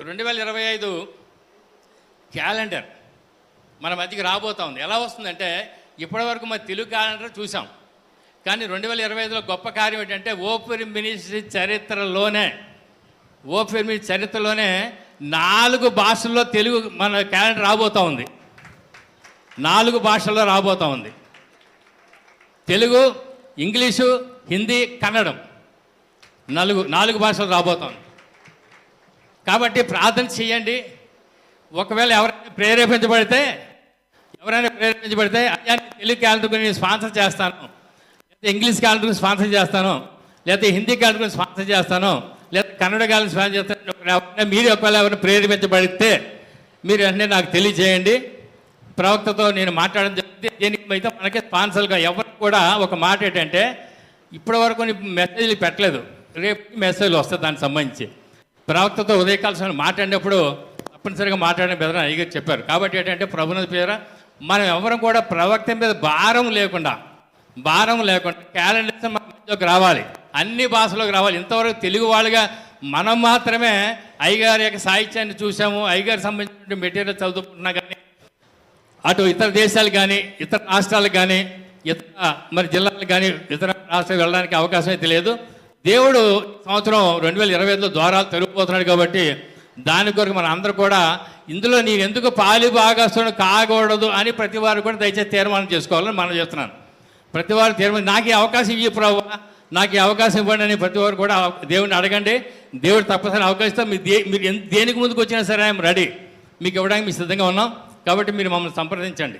రెండు వేల ఇరవై ఐదు క్యాలెండర్ మన మధ్యకి రాబోతా ఉంది. ఎలా వస్తుందంటే ఇప్పటివరకు మన తెలుగు క్యాలెండర్ చూసాం. కానీ రెండు వేల ఇరవై ఐదులో గొప్ప కార్యం ఏంటంటే ఓపెన్ మినిస్ట్రీ చరిత్రలోనే ఓపెన్ మినిస్ట్రీ చరిత్రలోనే నాలుగు భాషల్లో తెలుగు మన క్యాలెండర్ రాబోతా ఉంది. నాలుగు భాషల్లో రాబోతా ఉంది. తెలుగు ఇంగ్లీషు హిందీ కన్నడం. నలుగు నాలుగు భాషలు రాబోతోంది కాబట్టి ప్రార్థన చేయండి. ఒకవేళ ఎవరైనా ప్రేరేపించబడితే ఎవరైనా ప్రేరేపించబడితే అయ్యా తెలుగు క్యాలెండర్ నేను స్పాన్సర్ చేస్తాను. లేకపోతే ఇంగ్లీష్ క్యాలెండర్ స్పాన్సర్ చేస్తాను. లేకపోతే హిందీ క్యాలెండర్ స్పాన్సర్ చేస్తాను. లేదా కన్నడ క్యాలెండర్ స్పాన్సర్ చేస్తాను. ఎవరైనా మీరు ఒకవేళ ఎవరైనా ప్రేరేపించబడితే మీరు వెంటనే నాకు తెలియజేయండి. ప్రవక్తతో నేను మాట్లాడడం జరిగింది. దీనికి అయితే మనకి స్పాన్సర్గా ఎవరు కూడా ఒక మాట ఏంటంటే ఇప్పటి వరకు మెసేజ్లు పెట్టలేదు. రేపు మెసేజ్లు వస్తాయి దానికి సంబంధించి. ప్రవక్తతో ఉదయకాల సమయంలో మాట్లాడినప్పుడు తప్పనిసరిగా మాట్లాడిన బెదర అయ్యగారు చెప్పారు. కాబట్టి ఏంటంటే ప్రభుత్వ పేర మనం ఎవరం కూడా ప్రవక్త మీద భారం లేకుండా భారం లేకుండా క్యాలెండర్స్ మనలోకి రావాలి. అన్ని భాషలోకి రావాలి. ఇంతవరకు తెలుగు వాళ్ళుగా మనం మాత్రమే అయ్యగారి యొక్క సాహిత్యాన్ని చూసాము అయ్యగారి సంబంధించిన మెటీరియల్ చదువుకుంటున్నా కానీ అటు ఇతర దేశాలు కానీ ఇతర రాష్ట్రాలకు కానీ ఇతర మరి జిల్లాలకు కానీ ఇతర రాష్ట్రాలకు వెళ్ళడానికి అవకాశం అయితే లేదు. దేవుడు సంవత్సరం రెండు వేల ఇరవై ఐదులో ద్వారాలు తెరిగిపోతున్నాడు కాబట్టి దాని కొరకు మన అందరూ కూడా ఇందులో నేను ఎందుకు పాలి భాగస్తుని కాకూడదు అని ప్రతి వారు కూడా దయచేసి తీర్మానం చేసుకోవాలని మనం చేస్తున్నాను. ప్రతి వారు తీర్మానం నాకు ఈ అవకాశం ఇవ్వ ప్రభు నాకు ఈ అవకాశం ఇవ్వండి అని ప్రతి వారు కూడా దేవుడిని అడగండి. దేవుడు తప్పనిసరి అవకాశం ఇస్తే మీరు దే మీరు దేనికి ముందుకు వచ్చినా సరే ఆయన రెడీ. మీకు ఇవ్వడానికి మీ సిద్ధంగా ఉన్నాం. కాబట్టి మీరు మమ్మల్ని సంప్రదించండి.